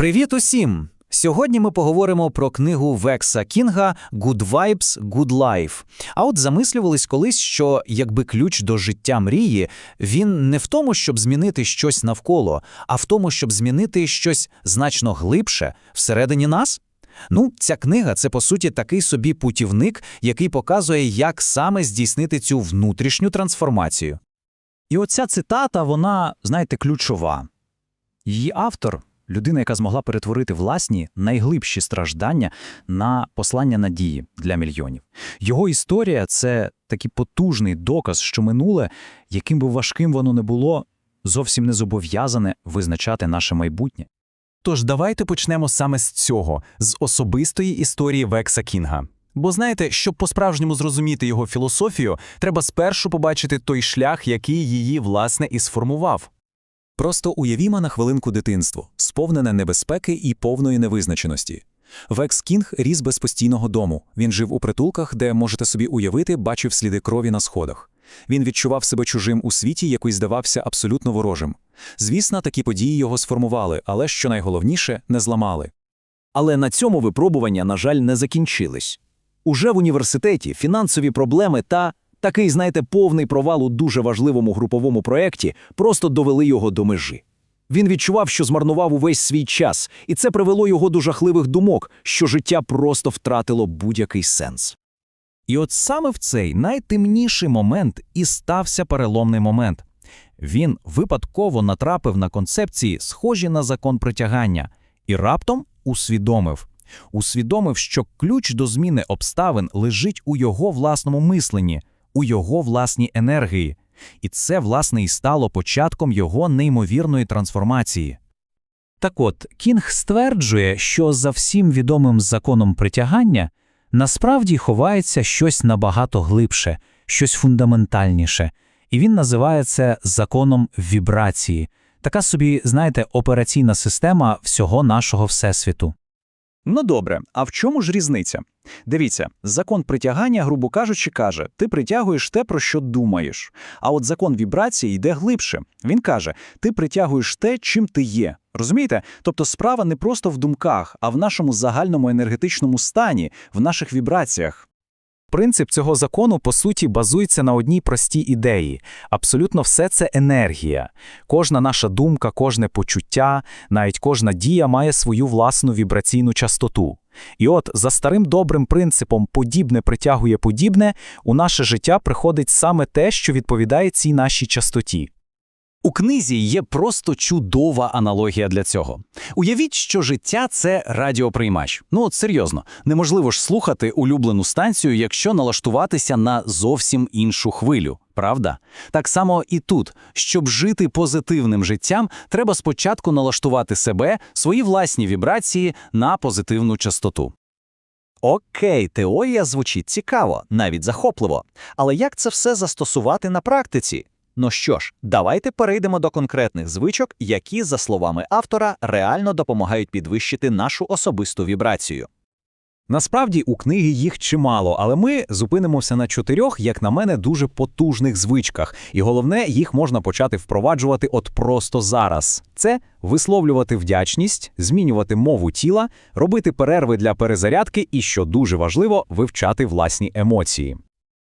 Привіт усім! Сьогодні ми поговоримо про книгу Векса Кінга «Good Vibes, Good Life». А от замислювались колись, що якби ключ до життя мрії, він не в тому, щоб змінити щось навколо, а в тому, щоб змінити щось значно глибше всередині нас. Ну, ця книга це по суті такий собі путівник, який показує, як саме здійснити цю внутрішню трансформацію. І оця цитата, вона, знаєте, ключова. Її автор людина, яка змогла перетворити власні найглибші страждання на послання надії для мільйонів. Його історія це такий потужний доказ, що минуле, яким би важким воно не було, зовсім не зобов'язане визначати наше майбутнє. Тож давайте почнемо саме з цього, з особистої історії Векса Кінга. Бо знаєте, щоб по-справжньому зрозуміти його філософію, треба спершу побачити той шлях, який її, власне, і сформував. Просто уявімо на хвилинку дитинство, сповнене небезпеки і повної невизначеності. Векс Кінг ріс без постійного дому. Він жив у притулках, де, можете собі уявити, бачив сліди крові на сходах. Він відчував себе чужим у світі, який здавався абсолютно ворожим. Звісно, такі події його сформували, але, що найголовніше, не зламали. Але на цьому випробування, на жаль, не закінчились. Уже в університеті фінансові проблеми та такий, знаєте, повний провал у дуже важливому груповому проєкті просто довели його до межі. Він відчував, що змарнував увесь свій час, і це привело його до жахливих думок, що життя просто втратило будь-який сенс. І от саме в цей найтемніший момент і стався переломний момент. Він випадково натрапив на концепції, схожі на закон притягання, і раптом усвідомив. Усвідомив, що ключ до зміни обставин лежить у його власному мисленні, у його власній енергії. І це, власне, і стало початком його неймовірної трансформації. Так от, Кінг стверджує, що за всім відомим законом притягання насправді ховається щось набагато глибше, щось фундаментальніше, і він називає це законом вібрації, така собі, знаєте, операційна система всього нашого всесвіту. Ну добре, а в чому ж різниця? Дивіться, закон притягання, грубо кажучи, каже, ти притягуєш те, про що думаєш. А от закон вібрації йде глибше. Він каже, ти притягуєш те, чим ти є. Розумієте? Тобто справа не просто в думках, а в нашому загальному енергетичному стані, в наших вібраціях. Принцип цього закону, по суті, базується на одній простій ідеї. Абсолютно все це енергія. Кожна наша думка, кожне почуття, навіть кожна дія має свою власну вібраційну частоту. І от за старим добрим принципом подібне притягує подібне, у наше життя приходить саме те, що відповідає цій нашій частоті. У книзі є просто чудова аналогія для цього. Уявіть, що життя це радіоприймач. Ну от серйозно, неможливо ж слухати улюблену станцію, якщо налаштуватися на зовсім іншу хвилю. Правда? Так само і тут, щоб жити позитивним життям, треба спочатку налаштувати себе, свої власні вібрації на позитивну частоту. Окей, теорія звучить цікаво, навіть захопливо. Але як це все застосувати на практиці? Ну що ж, давайте перейдемо до конкретних звичок, які, за словами автора, реально допомагають підвищити нашу особисту вібрацію. Насправді у книги їх чимало, але ми зупинимося на чотирьох, як на мене, дуже потужних звичках. І головне, їх можна почати впроваджувати от просто зараз. Це висловлювати вдячність, змінювати мову тіла, робити перерви для перезарядки і, що дуже важливо, вивчати власні емоції.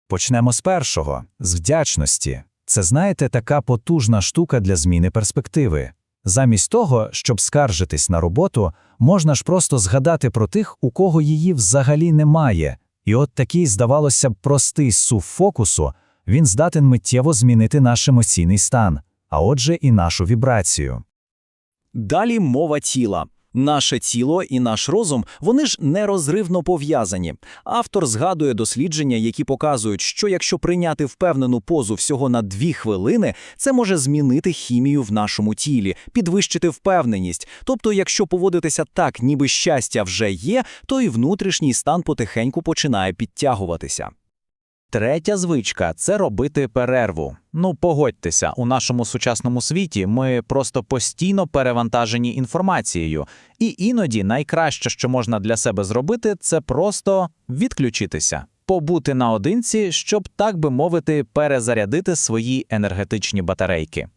Почнемо з першого з вдячності. Це, знаєте, така потужна штука для зміни перспективи. Замість того, щоб скаржитись на роботу, можна ж просто згадати про тих, у кого її взагалі немає. І от такий, здавалося б, простий сув фокусу, він здатен миттєво змінити наш емоційний стан, а отже, і нашу вібрацію. Далі мова тіла. Наше тіло і наш розум, вони ж нерозривно пов'язані. Автор згадує дослідження, які показують, що якщо прийняти впевнену позу всього на дві хвилини, це може змінити хімію в нашому тілі, підвищити впевненість. Тобто, якщо поводитися так, ніби щастя вже є, то і внутрішній стан потихеньку починає підтягуватися. Третя звичка це робити перерву. Ну, погодьтеся, у нашому сучасному світі ми просто постійно перевантажені інформацією, і іноді найкраще, що можна для себе зробити, це просто відключитися, побути наодинці, щоб, так би мовити, перезарядити свої енергетичні батарейки.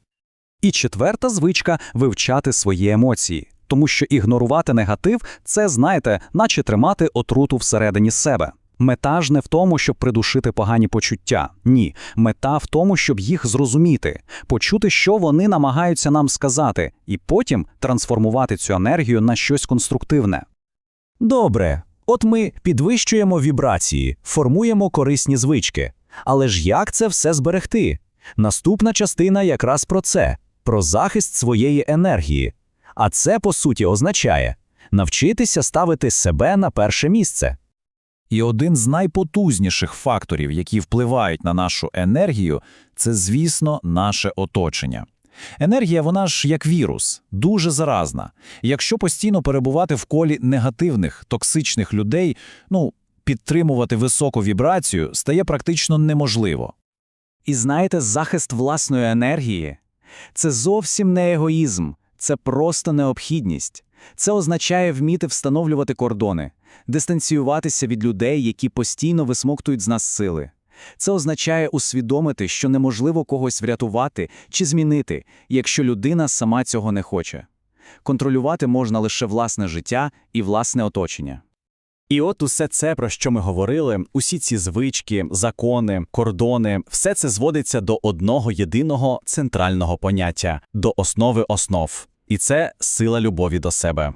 І четверта звичка вивчати свої емоції. Тому що ігнорувати негатив це, знаєте, наче тримати отруту всередині себе. Мета ж не в тому, щоб придушити погані почуття. Ні, мета в тому, щоб їх зрозуміти, почути, що вони намагаються нам сказати, і потім трансформувати цю енергію на щось конструктивне. Добре, от ми підвищуємо вібрації, формуємо корисні звички. Але ж як це все зберегти? Наступна частина якраз про це, про захист своєї енергії. А це, по суті, означає навчитися ставити себе на перше місце. І один з найпотузніших факторів, які впливають на нашу енергію, це, звісно, наше оточення. Енергія, вона ж як вірус, дуже заразна. Якщо постійно перебувати в колі негативних, токсичних людей, ну, підтримувати високу вібрацію стає практично неможливо. І знаєте, захист власної енергії це зовсім не егоїзм, це просто необхідність. Це означає вміти встановлювати кордони, дистанціюватися від людей, які постійно висмоктують з нас сили. Це означає усвідомити, що неможливо когось врятувати чи змінити, якщо людина сама цього не хоче. Контролювати можна лише власне життя і власне оточення. І от усе це, про що ми говорили, усі ці звички, закони, кордони, все це зводиться до одного єдиного центрального поняття до основи основ. І це сила любові до себе.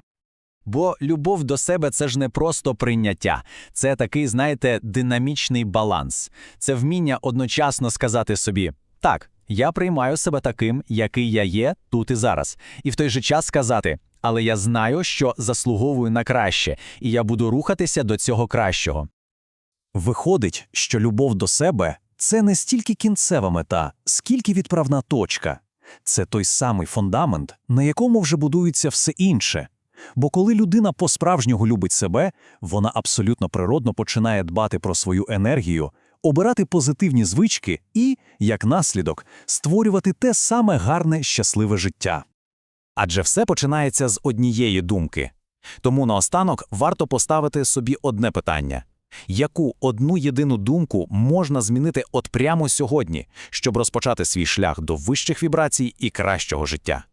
Бо любов до себе це ж не просто прийняття, це такий, знаєте, динамічний баланс, це вміння одночасно сказати собі так, я приймаю себе таким, який я є тут і зараз, і в той же час сказати. Але я знаю, що заслуговую на краще, і я буду рухатися до цього кращого. Виходить, що любов до себе це не стільки кінцева мета, скільки відправна точка. Це той самий фундамент, на якому вже будується все інше. Бо коли людина по-справжнього любить себе, вона абсолютно природно починає дбати про свою енергію, обирати позитивні звички і, як наслідок, створювати те саме гарне, щасливе життя. Адже все починається з однієї думки. Тому наостанок варто поставити собі одне питання: яку одну єдину думку можна змінити от прямо сьогодні, щоб розпочати свій шлях до вищих вібрацій і кращого життя?